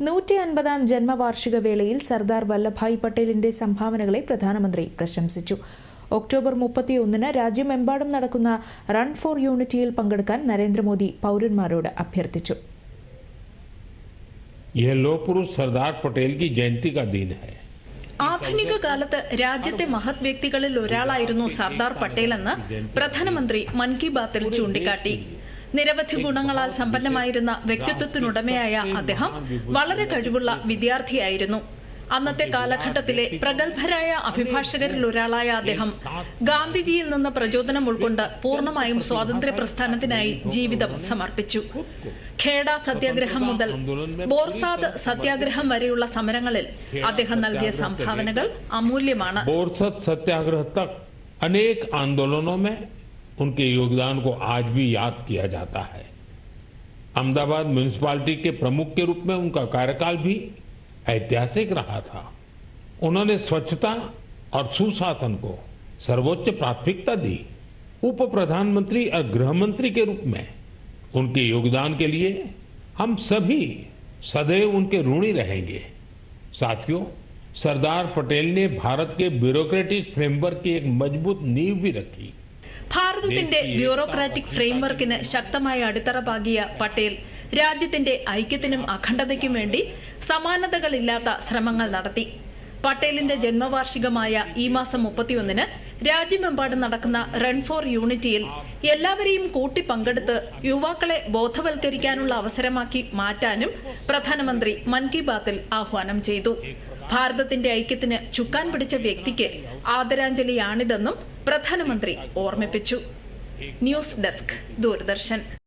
നൂറ്റി അൻപതാം ജന്മവാർഷിക വേളയിൽ സർദാർ വല്ലഭായ് പട്ടേലിന്റെ സംഭാവനകളെ പ്രധാനമന്ത്രി പ്രശംസിച്ചു ഒക്ടോബർ മുപ്പത്തിയൊന്നിന് രാജ്യമെമ്പാടും നടക്കുന്ന റൺ ഫോർ യൂണിറ്റിയിൽ പങ്കെടുക്കാൻ നരേന്ദ്രമോദി പൗരന്മാരോട് അഭ്യർത്ഥിച്ചു यह लोह पुरुष सरदार पटेल की जयंती का दिन है ആധുനിക കാലത്ത് രാജ്യത്തെ മഹത് വ്യക്തികളിൽ ഒരാളായിരുന്നു സർദാർ പട്ടേൽ എന്ന് പ്രധാനമന്ത്രി മൻ കി ബാത്തിൽ ചൂണ്ടിക്കാട്ടി നിരവധി ഗുണങ്ങളാൽ സമ്പന്നമായിരുന്ന വ്യക്തിത്വത്തിനുടമയായ അദ്ദേഹം വളരെ കഴിവുള്ള വിദ്യാർത്ഥിയായിരുന്നു അന്നത്തെ കാലഘട്ടത്തിലെ പ്രഗത്ഭരായ അഭിഭാഷകരിൽ ഒരാളായ അദ്ദേഹം ഗാന്ധിജിയിൽ നിന്ന് പ്രചോദനം ഉൾക്കൊണ്ട് പൂർണമായും സ്വാതന്ത്ര്യ പ്രസ്ഥാനത്തിനായി ജീവിതം സമർപ്പിച്ചു ഖേഡ സത്യാഗ്രഹം മുതൽ ബോർസാദ് സത്യാഗ്രഹം വരെയുള്ള സമരങ്ങളിൽ അദ്ദേഹം നൽകിയ സംഭാവനകൾ അമൂല്യമാണ് ബോർസാദ് സത്യാഗ്രഹ തക് അനേക ആന്തോളനോ उनके योगदान को आज भी याद किया जाता है। अहमदाबाद म्यूनिसपालिटी के प्रमुख के रूप में उनका कार्यकाल भी ऐतिहासिक रहा था। उन्होंने स्वच्छता और सुशासन को सर्वोच्च प्राथमिकता दी। उप प्रधानमंत्री और गृह मंत्री के रूप में उनके योगदान के लिए हम सभी सदैव उनके ऋणी रहेंगे। साथियों, सरदार पटेल ने भारत के ब्यूरोक्रेटिक फ्रेमवर्क की एक मज़बूत नींव भी रखी। ഭാരതത്തിന്റെ ബ്യൂറോക്രാറ്റിക് ഫ്രെയിംവർക്കിന് ശക്തമായ അടിത്തറ പാകിയ പട്ടേൽ രാജ്യത്തിന്റെ ഐക്യത്തിനും അഖണ്ഡതയ്ക്കും വേണ്ടി സമാനതകളില്ലാത്ത ശ്രമങ്ങൾ നടത്തി. പട്ടേലിന്റെ ജന്മവാർഷികമായ ഈ മാസം മുപ്പത്തിയൊന്നിന് രാജ്യമെമ്പാടും നടക്കുന്ന റൺ ഫോർ യൂണിറ്റിയിൽ എല്ലാവരെയും കൂട്ടി പങ്കെടുത്ത് യുവാക്കളെ ബോധവൽക്കരിക്കാനുള്ള അവസരമാക്കി മാറ്റാനും പ്രധാനമന്ത്രി മൻ കി ബാത്തിൽ ആഹ്വാനം ചെയ്തു. ഭാരതത്തിന്റെ ഐക്യത്തിന് ചുക്കാൻ പിടിച്ച വ്യക്തിക്ക് ആദരാഞ്ജലിയാണിതെന്നും പ്രധാനമന്ത്രി ഓർമ്മിപ്പിച്ചു. News desk Doordarshan.